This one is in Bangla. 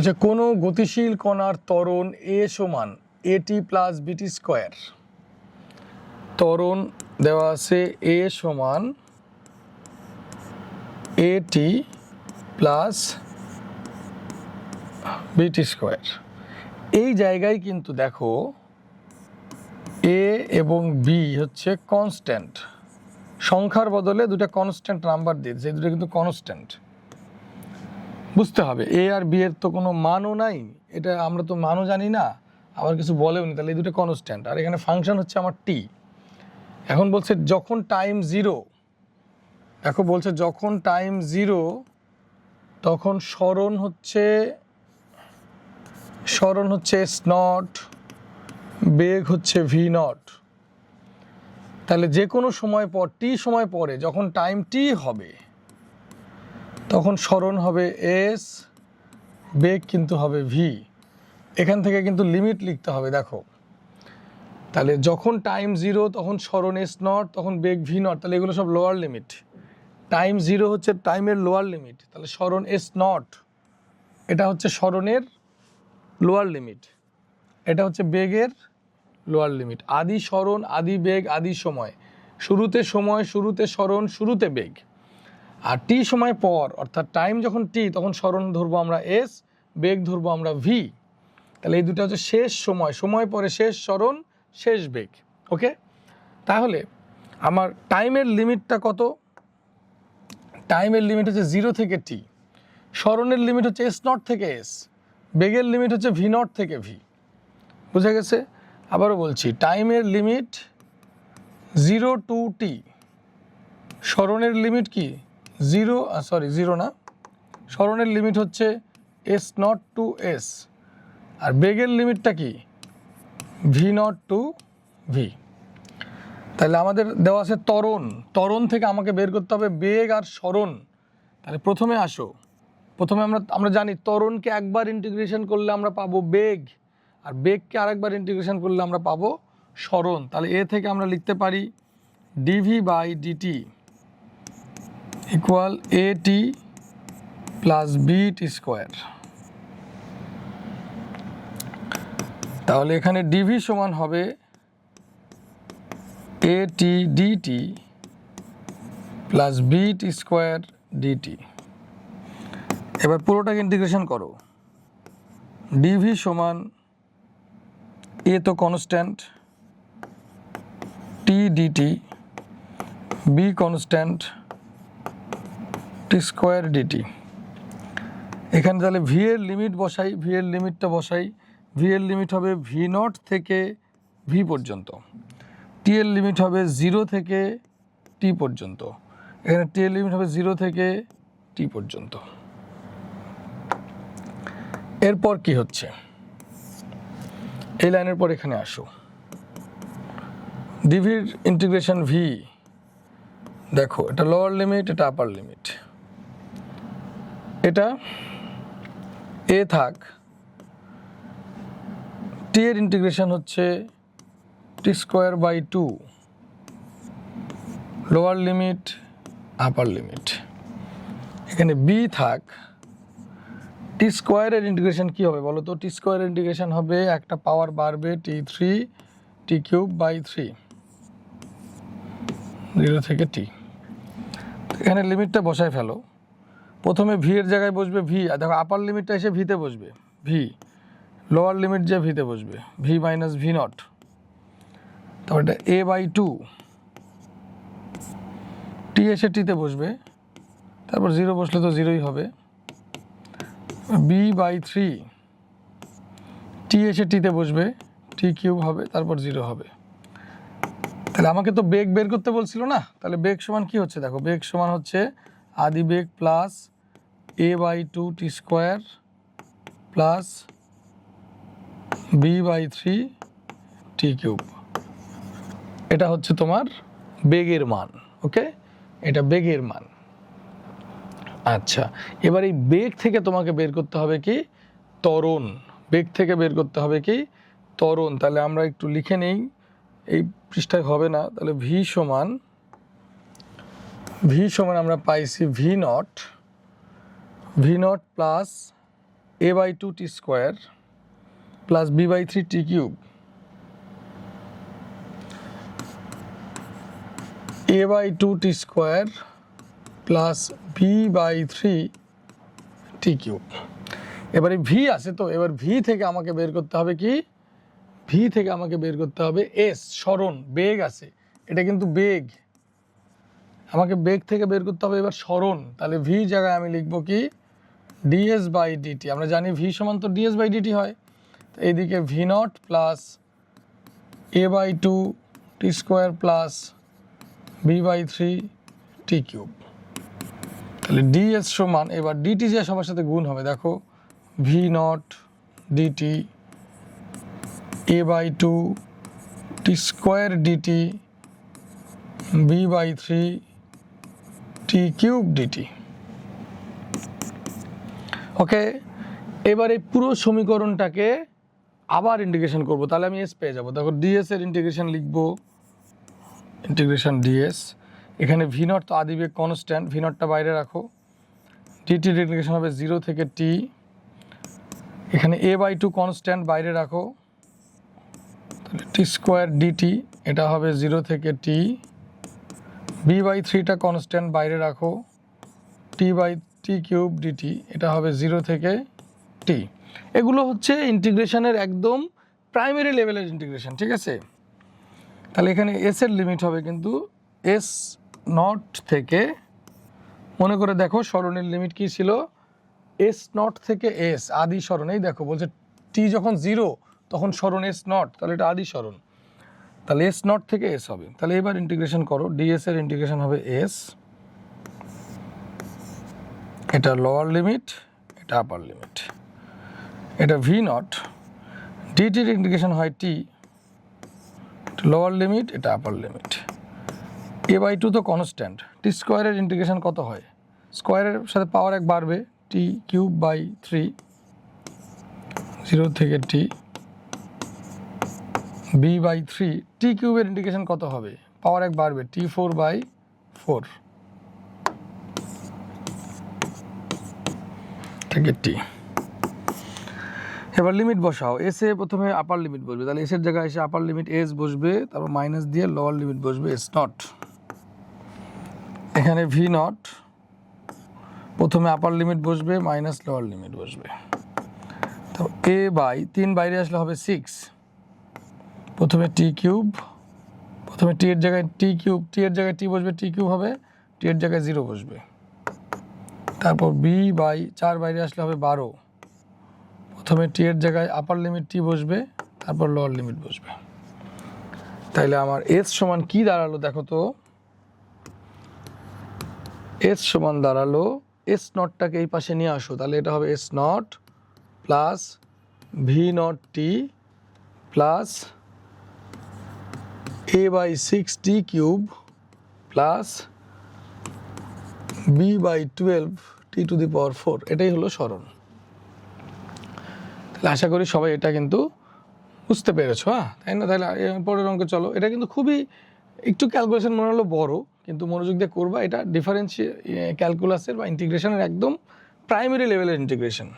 বলছে, কোনো গতিশীল কণার ত্বরণ এ সমান এটি প্লাস বিটি স্কোয়ার। ত্বরণ দেওয়া আছে এ সমান এটি প্লাস বিটি স্কোয়ার। এই জায়গায় কিন্তু দেখো, এ এবং বি হচ্ছে কনস্ট্যান্ট সংখ্যার বদলে দুটো কনস্ট্যান্ট নাম্বার দিয়েছে, এই দুটো কিন্তু কনস্ট্যান্ট বুঝতে হবে এ আর বি এর তো কোনো মানও নাই, এটা আমরা তো মানও জানি না, আবার কিছু বলেও নি, তাহলে এই দুটো কনস্ট্যান্ট আর এখানে ফাংশন হচ্ছে আমার টি এখন বলছে যখন টাইম জিরো দেখো বলছে যখন টাইম জিরো তখন স্মরণ হচ্ছে স্মরণ হচ্ছে এস নট বেগ হচ্ছে ভি নট তাহলে যে কোনো সময় পর টি সময় পরে, যখন টাইম টি হবে তখন স্মরণ হবে এস, বেগ কিন্তু হবে ভি। এখান থেকে কিন্তু লিমিট লিখতে হবে, দেখো। তাহলে যখন টাইম জিরো তখন স্মরণ এস নট, তখন বেগ ভি নট, তাহলে এগুলো সব লোয়ার লিমিট টাইম জিরো হচ্ছে টাইমের লোয়ার লিমিট তাহলে স্মরণ এস নট, এটা হচ্ছে স্মরণের লোয়ার লিমিট এটা হচ্ছে বেগের লোয়ার লিমিট আদি স্মরণ, আদি বেগ, আদি সময়। শুরুতে সময়, শুরুতে স্মরণ, শুরুতে বেগ। আর টি সময় পর, অর্থাৎ টাইম যখন টি, তখন স্মরণ ধরবো আমরা এস, বেগ ধরবো আমরা ভি। তাহলে এই দুটো হচ্ছে শেষ সময় সময় পরে শেষ স্মরণ শেষ বেগ ওকে তাহলে আমার টাইমের লিমিটটা কত? টাইমের লিমিট হচ্ছে জিরো থেকে টি। স্মরণের লিমিট হচ্ছে এস নট থেকে এস বেগের লিমিট হচ্ছে ভি নট থেকে ভি বুঝে গেছে? আবারও বলছি টাইমের লিমিট জিরো টু টি স্মরণের লিমিট কি? জিরো সরি জিরো না। স্মরণের লিমিট হচ্ছে এস নট টু এস আর বেগের লিমিটটা কি? ভি নট টু ভি তাহলে আমাদের দেওয়া আছে তরণ ত্বরণ থেকে আমাকে বের করতে হবে বেগ আর স্মরণ তাহলে প্রথমে আসো। প্রথমে আমরা আমরা জানি তরণকে একবার ইন্টিগ্রেশন করলে আমরা পাবো বেগ। আর বেগকে আরেকবার ইন্টিগ্রেশন করলে আমরা পাবো স্মরণ তাহলে এ থেকে আমরা লিখতে পারি d v by d t equal a t plus b t square তাহলে এখানে ডিভি সমান হবে a t d t plus b t square d t এবার পুরোটাকে ইন্টিগ্রেশন করো। ডিভি সমান এ তো constant t d t b constant square d t এখানে তাহলে ভি এর লিমিট বসাই ভি এর লিমিটটা বসাই। ভি এর লিমিট হবে ভি নট থেকে ভি পর্যন্ত। টি এর লিমিট হবে জিরো থেকে টি পর্যন্ত। এখানে টি এর লিমিট হবে জিরো থেকে টি পর্যন্ত। এরপর কি হচ্ছে? এই লাইনের পর এখানে আসো। ডিভির ইন্টিগ্রেশন ভি দেখো, এটা লোয়ার লিমিট এটা আপার লিমিট এটা এ থাক। টি এর ইন্টিগ্রেশন হচ্ছে t square by two lower limit upper limit এখানে বি থাক। টি স্কোয়ারের ইন্টিগ্রেশন কী হবে বলো তো? টি স্কোয়ারের ইন্টিগ্রেশন হবে একটা পাওয়ার বাড়বে t three t cube by three zero থেকে টি এখানে লিমিটটা বসায় ফেলো। প্রথমে ভি এর জায়গায় বসবে ভি আর দেখো আপার লিমিটটা এসে ভিতে বসবে ভি লোয়ার লিমিট যে ভিতে বসবে ভি মাইনাস ভি নট তারপর এটা এ বাই টু টি এসে টিতে বসবে, তারপর জিরো বসলে তো জিরোই হবে। বি বাই থ্রি টি এসে টিতে বসবে টি কিউব হবে, তারপর জিরো হবে। তাহলে আমাকে তো বেগ বের করতে বলছিল না? তাহলে বেগ সমান কি হচ্ছে? দেখো, বেগ সমান হচ্ছে আদি বেগ plus a by two t square plus b by three t cube এটা হচ্ছে তোমার বেগের মান ওকে এটা বেগের মান। আচ্ছা এবার এই বেগ থেকে তোমাকে বের করতে হবে কি? ত্বরণ। বেগ থেকে বের করতে হবে কি? ত্বরণ। তাহলে আমরা একটু লিখে নেই, এই পৃষ্ঠায় হবে না। তাহলে ভি সমান ভি সমান আমরা পাইছি v nought v nought plus a by two t square plus b by three t cube a by two t square plus v by three t cube এবারে ভি আছে তো, এবার ভি থেকে আমাকে বের করতে হবে কি? ভি থেকে আমাকে বের করতে হবে এস স্মরণ, বেগ আছে। এটা কিন্তু বেগ। আমাকে বেগ থেকে বের করতে হবে। এবার স্মরণ, তাহলে ভি জায়গায় আমি লিখব কি? ডিএস বাই ডিটি আমরা জানি ভি সমান তো ডিএস বাই ডিটি হয়। তো এইদিকে v nought plus a by two t square plus b by three t cube তাহলে ডিএস সমান, এবার ডিটি যে সবার সাথে গুণ হবে, দেখো v nought d t a by two t square d t b by three t cube d t okay এবার এই পুরো সমীকরণটাকে আবার ইন্টিগ্রেশন করব। তাহলে আমি এস পেয়ে যাব। দেখো ডিএস এর ইন্টিগ্রেশন লিখব। ইন্টিগ্রেশন ডিএস এখানে ভি নট তো আদিবেগ কনস্ট্যান্ট ভি নটটা বাইরে রাখো। ডিটির ইন্টিগ্রেশন হবে জিরো থেকে টি এখানে এ বাই টু কনস্ট্যান্ট বাইরে রাখো। তাহলে টি স্কোয়ার ডিটি এটা হবে জিরো থেকে টি বি বাই থ্রিটা কনস্ট্যান্ট বাইরে রাখো। T by t cube d t এটা হবে জিরো থেকে টি এগুলো হচ্ছে ইন্টিগ্রেশনের একদম প্রাইমারি লেভেলের ইন্টিগ্রেশন ঠিক আছে? তাহলে এখানে এস এর লিমিট হবে কিন্তু এস নট থেকে, মনে করে দেখো স্মরণের লিমিট কি ছিল? এস নট থেকে এস আদি স্মরণেই দেখো, বলছে টি যখন জিরো তখন স্মরণ এস নট তাহলে এটা আদি স্মরণ তাহলে এস নট থেকে এস হবে। তাহলে এবার ইন্টিগ্রেশন করো। ডিএস এর ইন্টিগ্রেশন হবে এস এটা লোয়ার লিমিট এটা আপার লিমিট এটা ভি নট ডিটির ইন্টিগ্রেশন হয় টি লোয়ার লিমিট এটা upper limit a by two তো কনস্ট্যান্ট টি স্কোয়ারের ইন্টিগ্রেশন কত হয়? স্কোয়ারের সাথে পাওয়ার এক বাড়বে। T cube by three zero থেকে t b by three t কিউবের ইন্ডিকেশন কত হবে? পাওয়ার এক বাড়বে t four by four t এবার লিমিট বসাও। এস এ প্রথমে আপার লিমিট বসবে। তাহলে এসের জায়গায় এসে আপার লিমিট এস বসবে, তারপর মাইনাস দিয়ে লোয়ার লিমিট বসবে এস নট এখানে ভি নট প্রথমে আপার লিমিট বসবে মাইনাস লোয়ার লিমিট বসবে। তো এ বাই তিন বাইরে আসলে হবে সিক্স প্রথমে টি কিউব, প্রথমে টি এর জায়গায় টি কিউব, টি এর জায়গায় টি বসবে, টি কিউব হবে, টি এর জায়গায় জিরো বসবে। তারপর বি বাই চার বাইরে আসলে হবে বারো। প্রথমে টি এর জায়গায় আপার লিমিট টি বসবে, তারপর লোয়ার লিমিট বসবে। তাইলে আমার এস সমান কি দাঁড়াল দেখো তো? এস সমান দাঁড়াল, এস নটটাকে এই পাশে নিয়ে আসো, তাহলে এটা হবে S nought plus v nought t plus a by six t cube plus b by twelve t to the power four এটাই হলো স্মরণ তাহলে আশা করি সবাই এটা কিন্তু বুঝতে পেরেছ হ্যাঁ? তাই না? তাহলে পরের অঙ্কে চলো। এটা কিন্তু খুবই, একটু ক্যালকুলেশন মনে হলো বড়, কিন্তু মনোযোগ দিয়ে করবা। এটা ডিফারেন্স ক্যালকুলাসের বা ইন্টিগ্রেশনের একদম প্রাইমারি লেভেলের ইন্টিগ্রেশন